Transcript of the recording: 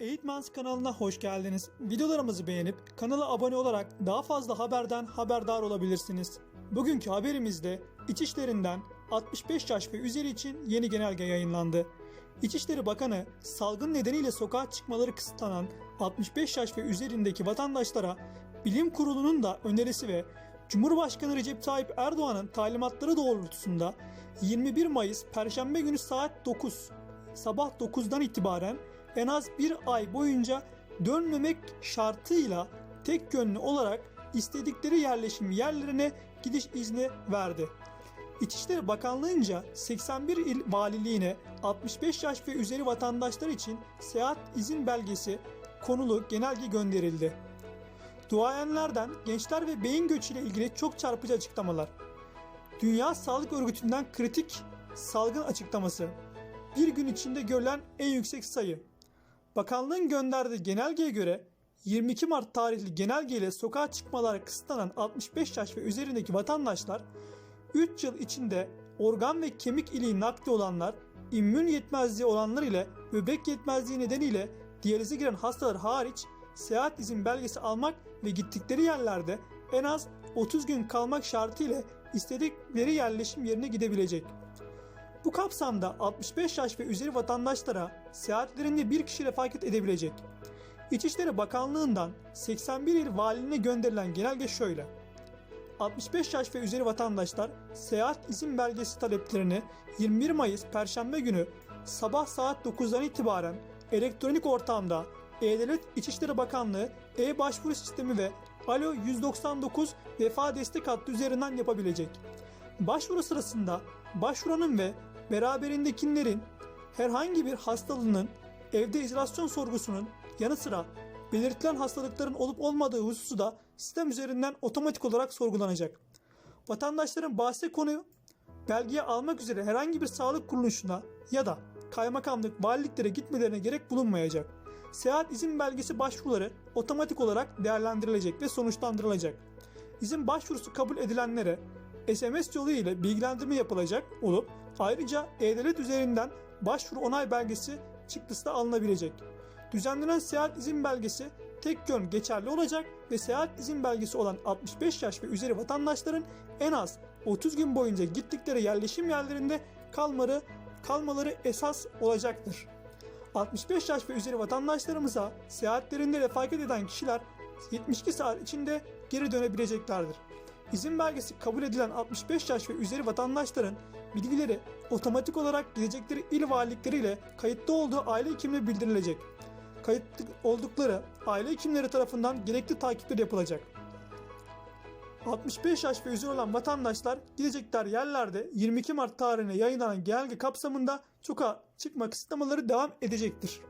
Eğitmens kanalına hoş geldiniz. Videolarımızı beğenip kanala abone olarak daha fazla haberden haberdar olabilirsiniz. Bugünkü haberimizde İçişlerinden 65 yaş ve üzeri için yeni genelge yayınlandı. İçişleri Bakanı salgın nedeniyle sokağa çıkmaları kısıtlanan 65 yaş ve üzerindeki vatandaşlara Bilim Kurulu'nun da önerisi ve Cumhurbaşkanı Recep Tayyip Erdoğan'ın talimatları doğrultusunda 21 Mayıs Perşembe günü saat 9 sabah 9'dan itibaren en az bir ay boyunca dönmemek şartıyla tek yönlü olarak istedikleri yerleşim yerlerine gidiş izni verdi. İçişleri Bakanlığı'nca 81 il valiliğine 65 yaş ve üzeri vatandaşlar için seyahat izin belgesi konulu genelge gönderildi. Duayenlerden gençler ve beyin göçüyle ilgili çok çarpıcı açıklamalar. Dünya Sağlık Örgütü'nden kritik salgın açıklaması. Bir gün içinde görülen en yüksek sayı. Bakanlığın gönderdiği genelgeye göre 22 Mart tarihli genelgeyle sokağa çıkmaları kısıtlanan 65 yaş ve üzerindeki vatandaşlar 3 yıl içinde organ ve kemik iliği nakli olanlar, immün yetmezliği olanlar ile böbrek yetmezliği nedeniyle diyalize giren hastalar hariç seyahat izin belgesi almak ve gittikleri yerlerde en az 30 gün kalmak şartıyla istedikleri yerleşim yerine gidebilecek. Bu kapsamda 65 yaş ve üzeri vatandaşlara seyahatlerinde bir kişi refakat edebilecek. İçişleri Bakanlığı'ndan 81 il valiliğine gönderilen genelge şöyle. 65 yaş ve üzeri vatandaşlar seyahat izin belgesi taleplerini 21 Mayıs Perşembe günü sabah saat 9'dan itibaren elektronik ortamda E-Devlet İçişleri Bakanlığı e-başvuru sistemi ve Alo 199 vefa destek hattı üzerinden yapabilecek. Başvuru sırasında başvuranın ve beraberindekilerin herhangi bir hastalığının evde izolasyon sorgusunun yanı sıra belirtilen hastalıkların olup olmadığı hususu da sistem üzerinden otomatik olarak sorgulanacak. Vatandaşların bahse konu belgeyi almak üzere herhangi bir sağlık kuruluşuna ya da kaymakamlık, valiliklere gitmelerine gerek bulunmayacak. Seyahat izin belgesi başvuruları otomatik olarak değerlendirilecek ve sonuçlandırılacak. İzin başvurusu kabul edilenlere SMS yolu ile bilgilendirme yapılacak olup ayrıca E-Devlet üzerinden başvuru onay belgesi çıktısı da alınabilecek. Düzenlenen seyahat izin belgesi tek yön geçerli olacak ve seyahat izin belgesi olan 65 yaş ve üzeri vatandaşların en az 30 gün boyunca gittikleri yerleşim yerlerinde kalmaları, kalmaları esas olacaktır. 65 yaş ve üzeri vatandaşlarımıza seyahatlerinde refakat eden kişiler 72 saat içinde geri dönebileceklerdir. İzin belgesi kabul edilen 65 yaş ve üzeri vatandaşların bilgileri otomatik olarak gidecekleri il valilikleriyle kayıtlı olduğu aile hekimine bildirilecek. Kayıtlı oldukları aile hekimleri tarafından gerekli takipler yapılacak. 65 yaş ve üzeri olan vatandaşlar gidecekler yerlerde 22 Mart tarihine yayınlanan genelge kapsamında sokağa çıkma kısıtlamaları devam edecektir.